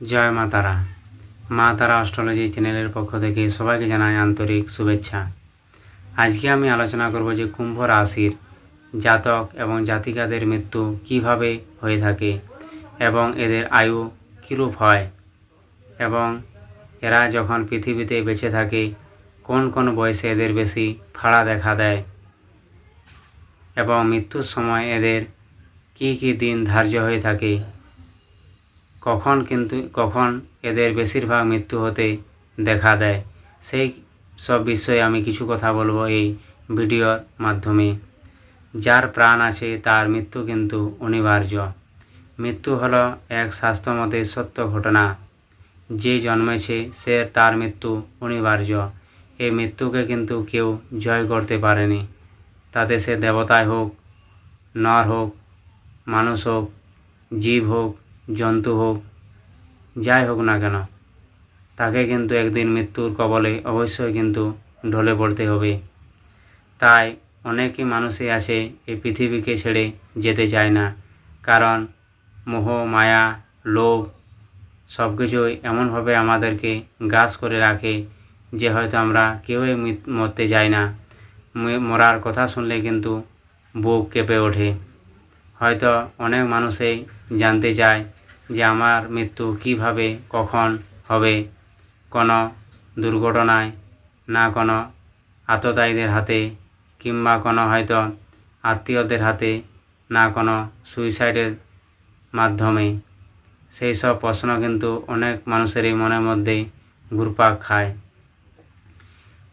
জয় মা তারা। মা তারা অস্ট্রোলজি চ্যানেলের পক্ষ থেকে সবাইকে জানাই আন্তরিক শুভেচ্ছা। আজকে আমি আলোচনা করব যে কুম্ভ রাশির জাতক এবং জাতিকাদের মৃত্যু কীভাবে হয়ে থাকে এবং এদের আয়ু কীরূপ হয় এবং এরা যখন পৃথিবীতে বেঁচে থাকে, কোন কোন বয়সে এদের বেশি ফাড়া দেখা দেয় এবং মৃত্যুর সময় এদের কী কী দিন ধার্য হয়ে থাকে কখন কিন্তু, কখন এদের বেশিরভাগ মৃত্যু হতে দেখা দেয়। সেই সব বিষয়ে আমি কিছু কথা বলব এই ভিডিওর মাধ্যমে। যার প্রাণ আছে তার মৃত্যু কিন্তু অনিবার্য। মৃত্যু হলো এক স্বাস্থ্যমতে সত্য ঘটনা। যে জন্মেছে সে তার মৃত্যু অনিবার্য। এই মৃত্যুকে কিন্তু কেউ জয় করতে পারেনি। তাতে সে দেবতায় হোক, নর হোক, মানুষ হোক, জীব হোক জন্তু হোক, যাই হোক না কেন, তাকে কিন্তু একদিন মৃত্যুর কবলে অবশ্যই কিন্তু ঢলে পড়তে হবে। তাই অনেকই মানুষই আছে এই পৃথিবীকে ছেড়ে যেতে চায় না, কারণ মোহ, মায়া, লোভ সব কিছুই এমনভাবে আমাদেরকে গ্রাস করে রাখে যে হয়তো আমরা কেউই মরতে যাই না। মরার কথা শুনলে কিন্তু বুক কেঁপে ওঠে। হয়তো অনেক মানুষই জানতে চায় যে আমার মৃত্যু কীভাবে, কখন হবে, কোনো দুর্ঘটনায়, না কোনো আততায়ীদের হাতে কিংবা কোনো হয়তো আত্মীয়দের হাতে, না কোনো সুইসাইডের মাধ্যমে। সেই সব প্রশ্ন কিন্তু অনেক মানুষেরই মনের মধ্যে ঘুরপাক খায়।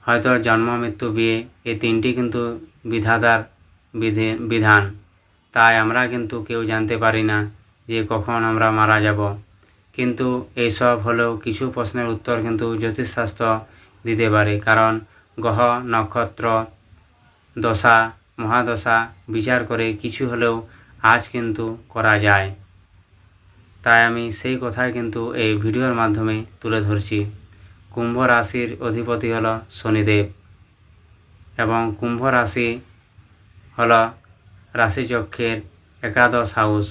হয়তো জন্ম, মৃত্যু, বিয়ে এই তিনটি কিন্তু বিধাতার বিধি, বিধান। তাই আমরা কিন্তু কেউ জানতে পারি না যে কখন আমরা মারা যাব। কিন্তু এইসব হলেও কিছু প্রশ্নের উত্তর কিন্তু জ্যোতিষশাস্ত্র দিতে পারে। কারণ গ্রহ, নক্ষত্র, দশা, মহাদশা বিচার করে কিছু হলেও আজ কিন্তু করা যায়। তাই আমি সেই কথাই কিন্তু এই ভিডিওর মাধ্যমে তুলে ধরছি। কুম্ভ রাশির অধিপতি হল শনিদেব এবং কুম্ভ রাশি হল রাশিচক্রের একাদশ হাউস।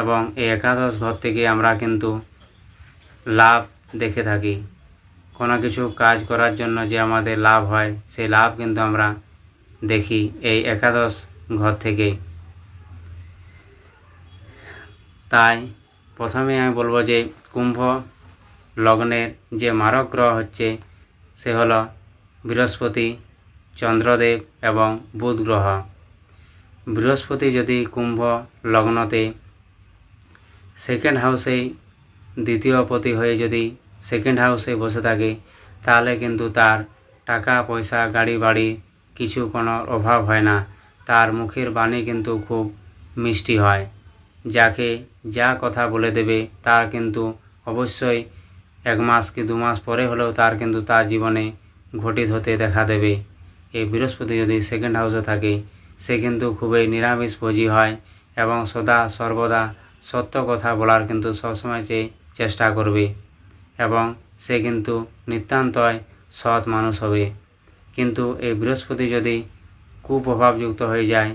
এবং এই একাদশ ঘর থেকে আমরা কিন্তু লাভ দেখে থাকি। কোনো কিছু কাজ করার জন্য যে আমাদের লাভ হয় সেই লাভ কিন্তু আমরা দেখি এই একাদশ ঘর থেকে। তাই প্রথমে আমি বলব যে কুম্ভ লগ্নের যে মারক গ্রহ হচ্ছে, সে হলো বৃহস্পতি, চন্দ্রদেব এবং বুধ গ্রহ। বৃহস্পতি যদি কুম্ভ লগ্নতে সেকেন্ড হাউসেই দ্বিতীয় পতি হয়ে যদি সেকেন্ড হাউসে বসে থাকে, তাহলে কিন্তু তার টাকা, পয়সা, গাড়ি, বাড়ি কিছু কোনো অভাব হয় না। তার মুখের বাণী কিন্তু খুব মিষ্টি হয়। যাকে যা কথা বলে দেবে, তার কিন্তু অবশ্যই এক মাস কি দু মাস পরে হলেও তার কিন্তু তার জীবনে ঘটিত হতে দেখা দেবে। এই বৃহস্পতি যদি সেকেন্ড হাউসে থাকে, সে কিন্তু খুবই নিরামিষ ভোজী হয় এবং সদা সর্বদা সত্য কথা বলার কিন্তু সবসময় সে চেষ্টা করবে এবং সে কিন্তু নিতান্তই সৎ মানুষ হবে। কিন্তু এই বৃহস্পতি যদি কুপ্রভাবযুক্ত হয়ে যায়,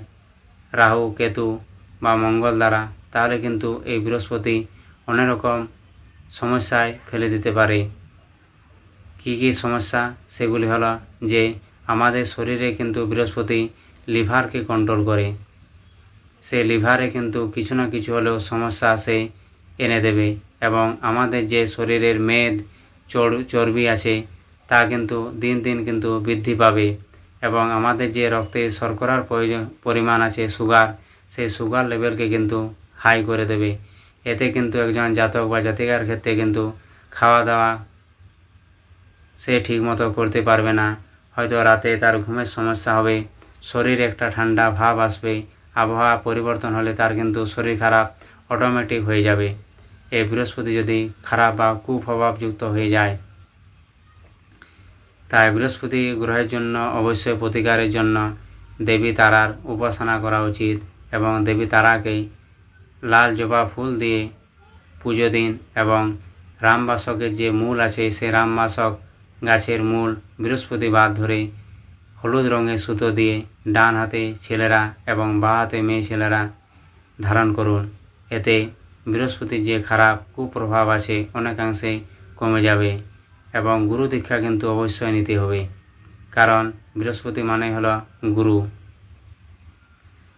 রাহু, কেতু বা মঙ্গল দ্বারা, তাহলে কিন্তু এই বৃহস্পতি অনেক রকম সমস্যায় ফেলে দিতে পারে। কী কী সমস্যা? সেগুলি হলো যে, আমাদের শরীরে কিন্তু বৃহস্পতি লিভারকে কন্ট্রোল করে। সে লিভারে কিন্তু কিছু না কিছু হলেও সমস্যা সে এনে দেবে। এবং আমাদের যে শরীরের মেদ, চর- চর্বি আছে, তা কিন্তু দিন দিন কিন্তু বৃদ্ধি পাবে। এবং আমাদের যে রক্তে শর্করার প্রয়োজন, পরিমাণ আছে, সুগার, সেই সুগার লেভেলকে কিন্তু হাই করে দেবে। এতে কিন্তু একজন জাতক বা জাতিকার ক্ষেত্রে কিন্তু খাওয়া দাওয়া সে ঠিকমতো করতে পারবে না। হয়তো রাতে তার ঘুমের সমস্যা হবে, শরীর একটা ঠান্ডা ভাব আসবে আবহাওয়া পরিবর্তন হলে তার কিন্তু শরীর খারাপ অটোমেটিক হয়ে যাবে। এই বৃহস্পতি যদি খারাপ বা কুপ্রভাবযুক্ত হয়ে যায়, তাই বৃহস্পতি গ্রহের জন্য অবশ্যই প্রতিকারের জন্য দেবী তারার উপাসনা করা উচিত এবং দেবী তারাকে লাল জবা ফুল দিয়ে পুজো দিন এবং রামবাসকের যে মূল আছে, সেই রামবাসক গাছের মূল বৃহস্পতিবার ধরে হলুদ রঙের সুতো দিয়ে ডান হাতে ছেলেরা এবং বাঁ হাতে মেয়ে ছেলেরা ধারণ করুন। এতে বৃহস্পতির যে খারাপ কুপ্রভাব আছে অনেকাংশে কমে যাবে এবং গুরু দীক্ষা কিন্তু অবশ্যই নিতে হবে। কারণ বৃহস্পতি মানে হলো গুরু।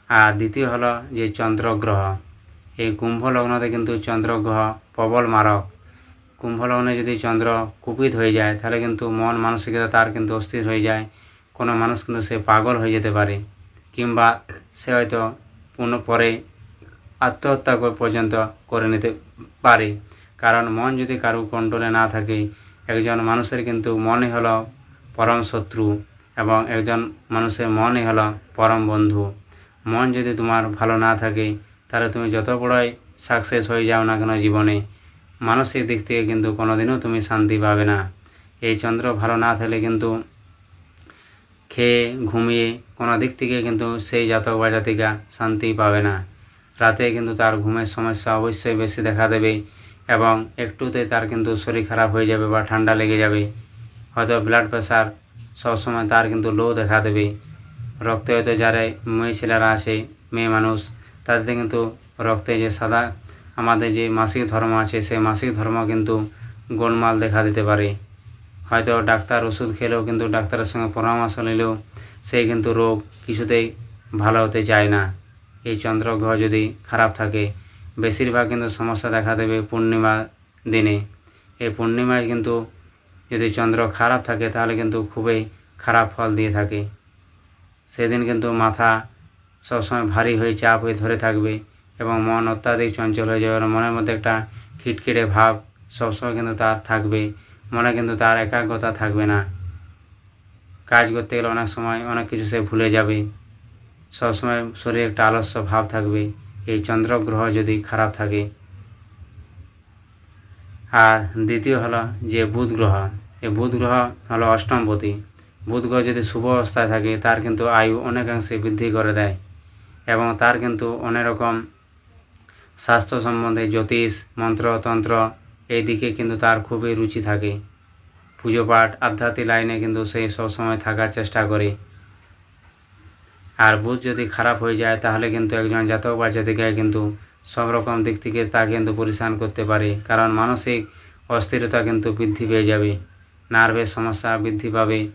আর দ্বিতীয় হলো যে চন্দ্রগ্রহ। এই কুম্ভ লগ্নতে কিন্তু চন্দ্রগ্রহ প্রবল মারক। কুম্ভ লগ্নে যদি চন্দ্র কুপিত হয়ে যায়, তাহলে কিন্তু মন মানসিকতা তার কিন্তু অস্থির হয়ে যায়। কোনো মানুষ কিন্তু সে পাগল হয়ে যেতে পারে কিংবা সে হয়তো পুনঃ পরে আত্মহত্যা পর্যন্ত করে নিতে পারে। কারণ মন যদি কারও কন্ট্রোলে না থাকে, একজন মানুষের কিন্তু মনই হলো পরম শত্রু এবং একজন মানুষের মনই হলো পরম বন্ধু। মন যদি তোমার ভালো না থাকে, তাহলে তুমি যত বড়ই সাকসেস হয়ে যাও না কেন জীবনে, মানসিক দিক থেকে কিন্তু কোনোদিনও তুমি শান্তি পাবে না। এই চন্দ্র ভালো না থাকলে কিন্তু খেয়ে, ঘুমিয়ে কোনো দিক থেকে কিন্তু সেই জাতক বা জাতিকা শান্তি পাবে না। রাতে কিন্তু তার ঘুমের সমস্যা অবশ্যই বেশি দেখা দেবে এবং একটুতে তার কিন্তু শরীর খারাপ হয়ে যাবে বা ঠান্ডা লেগে যাবে। হয়তো ব্লাড প্রেশার সবসময় তার কিন্তু লো দেখা দেবে। রক্তে হয়তো যারা মেয়ে ছেলেরা আছে মেয়ে মানুষ, তাদের কিন্তু রক্তে যে সাদা আমাদের যে মাসিক ধর্ম আছে, সেই মাসিক ধর্ম কিন্তু গোলমাল দেখা দিতে পারে। হয়তো ডাক্তার ওষুধ খেলেও কিন্তু ডাক্তারের সঙ্গে পরামর্শ নিলেও সেই কিন্তু রোগ কিছুতেই ভালো হতে চায় না। এই চন্দ্রগ্রহ যদি খারাপ থাকে, বেশিরভাগ কিন্তু সমস্যা দেখা দেবে পূর্ণিমা দিনে। এই পূর্ণিমায় কিন্তু যদি চন্দ্র খারাপ থাকে, তাহলে কিন্তু খুবই খারাপ ফল দিয়ে থাকে। সেদিন কিন্তু মাথা সবসময় ভারী হয়ে চাপ হয়ে ধরে থাকবে এবং মন অত্যাধিক চঞ্চল হয়ে যাবে। মনের মধ্যে একটা খিটখিটে ভাব সবসময় কিন্তু তার থাকবে। মনে কিন্তু তার একাগ্রতা থাকবে না। কাজ করতে গেলে অনেক সময় অনেক কিছু সে ভুলে যাবে। সবসময় শরীরে একটা আলস্য ভাব থাকবে। এই চন্দ্রগ্রহ যদি খারাপ থাকে। আর দ্বিতীয় হলো যে বুধ গ্রহ এই বুধ গ্রহ হলো অষ্টমপতি। বুধ গ্রহ যদি শুভ অবস্থায় থাকে, তার কিন্তু আয়ু অনেকাংশে বৃদ্ধি করে দেয় এবং তার কিন্তু অনেক রকম স্বাস্থ্য সম্বন্ধে জ্যোতিষ মন্ত্রতন্ত্র এই দিকে কিন্তু তার খুবই রুচি থাকে। পুজো পাঠ আধ্যাত্মিক লাইনে কিন্তু সে সবসময় থাকার চেষ্টা করে। আর বুধ যদি খারাপ হয়ে যায়, তাহলে কিন্তু একজন জাতক বা জাতিকায় কিন্তু সব রকম দিক থেকে তা কিন্তু পরিশান করতে পারে। কারণ মানসিক অস্থিরতা কিন্তু বৃদ্ধি পেয়ে যাবে। নার্ভের সমস্যা বৃদ্ধি পাবে।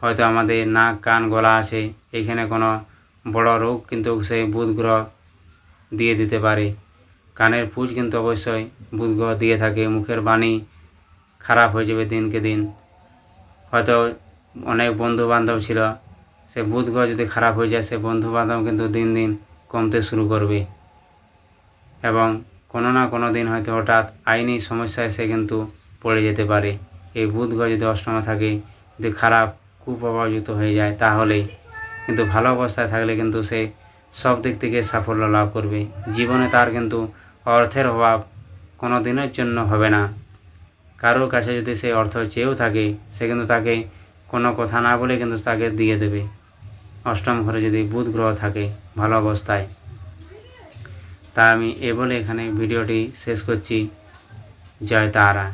হয়তো আমাদের নাক, কান, গলা আছে। এখানে কোনো বড় রোগ কিন্তু সেই বুধ গ্রহ দিয়ে দিতে পারে। কানের পুজ কিন্তু অবশ্যই বুধ গ্রহ দিয়ে থাকে, মুখের বাণী খারাপ হয়ে যাবে দিনকে দিন। হয়তো অনেক বন্ধু বান্ধব ছিল, সে বুধ গ্রহ যদি খারাপ হয়ে যায়, সে বন্ধু বান্ধব কিন্তু দিন দিন কমতে শুরু করবে। এবং কোনো না কোনো দিন হয়তো হঠাৎ আইনি সমস্যায় সে কিন্তু পড়ে যেতে পারে। এই বুধ গ্রহ যদি অষ্টমে থাকে, যদি খারাপ কুপ্রভাবযুক্ত হয়ে যায়, তাহলে কিন্তু ভালো অবস্থায় থাকলে কিন্তু সে সব দিক থেকে সাফল্য লাভ করবে। জীবনে তার কিন্তু অর্থের অভাব কোনো দিনের জন্য হবে না। কারোর কাছে যদি সে অর্থ চেয়েও থাকে, সে কিন্তু তাকে কোনো কথা না বলে কিন্তু তাকে দিয়ে দেবে। অষ্টম ঘরে যদি বুধ গ্রহ থাকে ভালো অবস্থায়। তা আমি এ বলে এখানে ভিডিওটি শেষ করছি। জয় তারা।